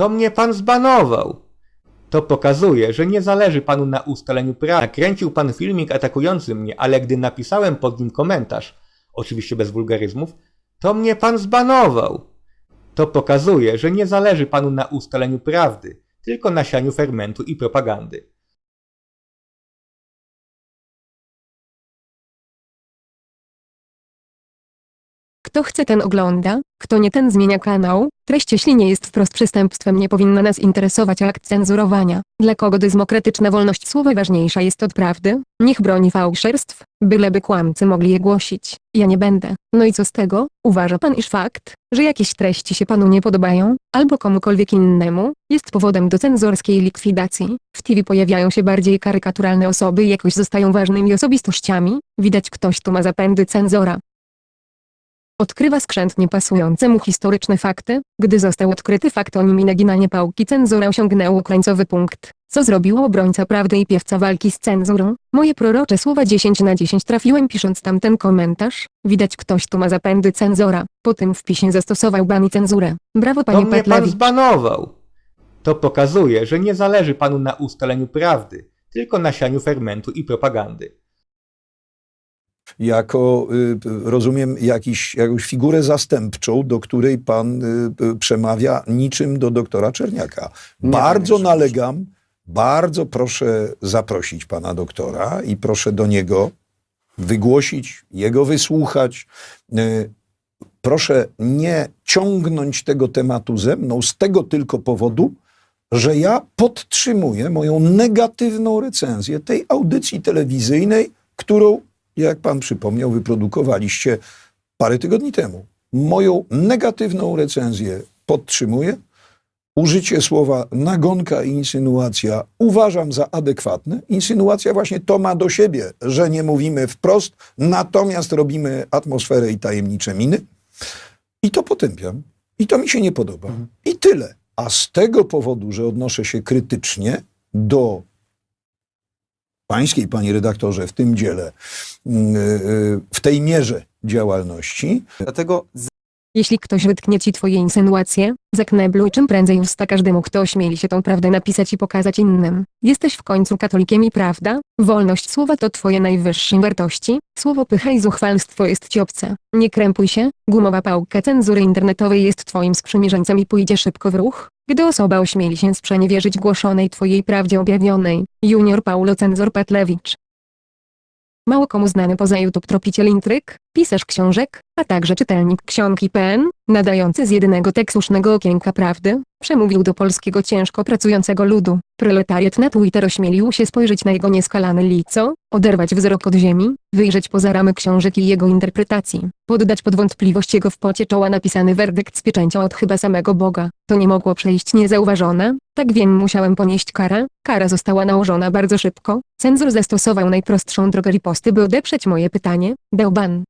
To mnie pan zbanował. To pokazuje, że nie zależy panu na ustaleniu prawa. Nakręcił pan filmik atakujący mnie, ale gdy napisałem pod nim komentarz, oczywiście bez wulgaryzmów, to mnie pan zbanował. To pokazuje, że nie zależy panu na ustaleniu prawdy, tylko na sianiu fermentu i propagandy. Kto chce ten ogląda, kto nie ten zmienia kanał. Treść jeśli nie jest wprost przestępstwem nie powinna nas interesować akt cenzurowania. Dla kogo demokratyczna wolność słowa ważniejsza jest od prawdy? Niech broni fałszerstw, byleby kłamcy mogli je głosić. Ja nie będę. No i co z tego? Uważa pan iż fakt, że jakieś treści się panu nie podobają, albo komukolwiek innemu, jest powodem do cenzorskiej likwidacji. W TV pojawiają się bardziej karykaturalne osoby i jakoś zostają ważnymi osobistościami. Widać ktoś tu ma zapędy cenzora. Odkrywa skrzętnie pasujące mu historyczne fakty. Gdy został odkryty fakt o nim i naginanie pałki cenzura osiągnęło krańcowy punkt. Co zrobił obrońca prawdy i piewca walki z cenzurą? Moje prorocze słowa 10 na 10 trafiłem pisząc tamten komentarz. Widać ktoś tu ma zapędy cenzora. Po tym wpisie zastosował ban i cenzurę. Brawo panie mnie pan Petlewicz. zbanował. To pokazuje, że nie zależy panu na ustaleniu prawdy, tylko na sianiu fermentu i propagandy. Jako, y, rozumiem, jakiś, jakąś figurę zastępczą, do której pan y, y, przemawia niczym do doktora Czerniaka. Nie, bardzo nalegam, bardzo proszę zaprosić pana doktora i proszę do niego wygłosić, jego wysłuchać. Proszę nie ciągnąć tego tematu ze mną z tego tylko powodu, że ja podtrzymuję moją negatywną recenzję tej audycji telewizyjnej, którą, jak pan przypomniał, wyprodukowaliście parę tygodni temu. Moją negatywną recenzję podtrzymuję. Użycie słowa nagonka i insynuacja uważam za adekwatne. Insynuacja właśnie to ma do siebie, że nie mówimy wprost, natomiast robimy atmosferę i tajemnicze miny. I to potępiam. I to mi się nie podoba. I tyle. A z tego powodu, że odnoszę się krytycznie do pańskiej, panie redaktorze, w tym dziele, mm, y, w tej mierze działalności, Dlatego Jeśli ktoś wytknie ci twoje insynuacje, zaknebluj czym prędzej usta każdemu kto ośmieli się tą prawdę napisać i pokazać innym. Jesteś w końcu katolikiem i prawda? Wolność słowa to twoje najwyższe wartości, słowo pycha i zuchwalstwo jest ci obce. Nie krępuj się, gumowa pałka cenzury internetowej jest twoim sprzymierzeńcem i pójdzie szybko w ruch, gdy osoba ośmieli się sprzeniewierzyć głoszonej twojej prawdzie objawionej. Junior Paulo Cenzor Patlewicz Mało komu znany poza YouTube tropiciel intryg, pisarz książek, a także czytelnik książki PN, nadający z jedynego tekstusznego okienka prawdy, przemówił do polskiego ciężko pracującego ludu. Proletariat na Twitter ośmielił się spojrzeć na jego nieskalane lico, oderwać wzrok od ziemi, wyjrzeć poza ramy książek i jego interpretacji, poddać pod wątpliwość jego w pocie czoła napisany werdykt z pieczęcią od chyba samego Boga. To nie mogło przejść niezauważone, tak więc musiałem ponieść karę. Kara została nałożona bardzo szybko. Cenzor zastosował najprostszą drogę riposty, by odeprzeć moje pytanie. Dał ban.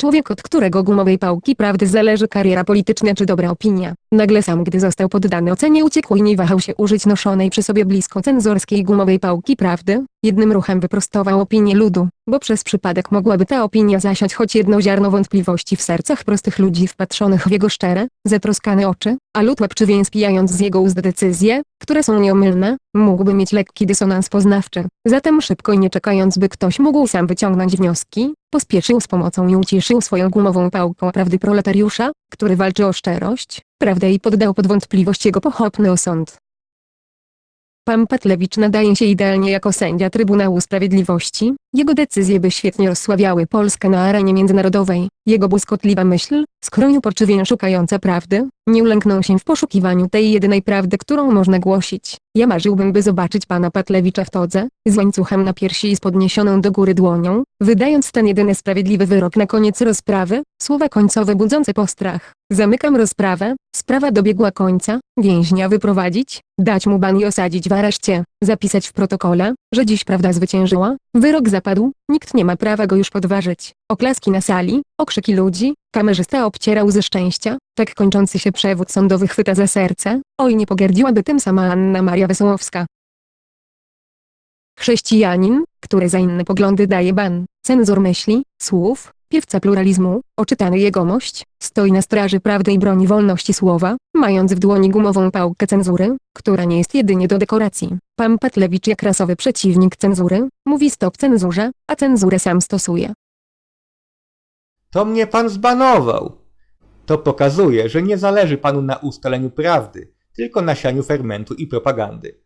Człowiek, od którego gumowej pałki prawdy zależy kariera polityczna czy dobra opinia, nagle sam gdy został poddany ocenie uciekł i nie wahał się użyć noszonej przy sobie blisko cenzorskiej gumowej pałki prawdy, jednym ruchem wyprostował opinię ludu, bo przez przypadek mogłaby ta opinia zasiać choć jedno ziarno wątpliwości w sercach prostych ludzi wpatrzonych w jego szczere, zatroskane oczy, a lud łapczy więc pijając z jego ust decyzje, które są nieomylne, mógłby mieć lekki dysonans poznawczy. Zatem szybko i nie czekając by ktoś mógł sam wyciągnąć wnioski, pospieszył z pomocą i uciszył swoją gumową pałką prawdy proletariusza, który walczy o szczerość, prawdę i poddał pod wątpliwość jego pochopny osąd. Pan Patlewicz nadaje się idealnie jako sędzia Trybunału Sprawiedliwości, jego decyzje by świetnie rozsławiały Polskę na arenie międzynarodowej, jego błyskotliwa myśl, skroniu poczywień szukająca prawdy, nie ulękną się w poszukiwaniu tej jedynej prawdy, którą można głosić. Ja marzyłbym by zobaczyć pana Patlewicza w todze, z łańcuchem na piersi i z podniesioną do góry dłonią, wydając ten jedyny sprawiedliwy wyrok na koniec rozprawy, słowa końcowe budzące postrach. Zamykam rozprawę, sprawa dobiegła końca, więźnia wyprowadzić, dać mu ban i osadzić w areszcie, zapisać w protokole, że dziś prawda zwyciężyła, wyrok zapadł, nikt nie ma prawa go już podważyć. Oklaski na sali, okrzyki ludzi, kamerzysta obcierał ze szczęścia, tak kończący się przewód sądowy chwyta za serce, oj nie pogardziłaby tym sama Anna Maria Wesołowska. Chrześcijanin, który za inne poglądy daje ban, cenzor myśli, słów, piewca pluralizmu, oczytany jegomość, stoi na straży prawdy i broni wolności słowa, mając w dłoni gumową pałkę cenzury, która nie jest jedynie do dekoracji. Pan Patlewicz jak rasowy przeciwnik cenzury, mówi stop cenzurze, a cenzurę sam stosuje. To mnie pan zbanował. To pokazuje, że nie zależy panu na ustaleniu prawdy, tylko na sianiu fermentu i propagandy.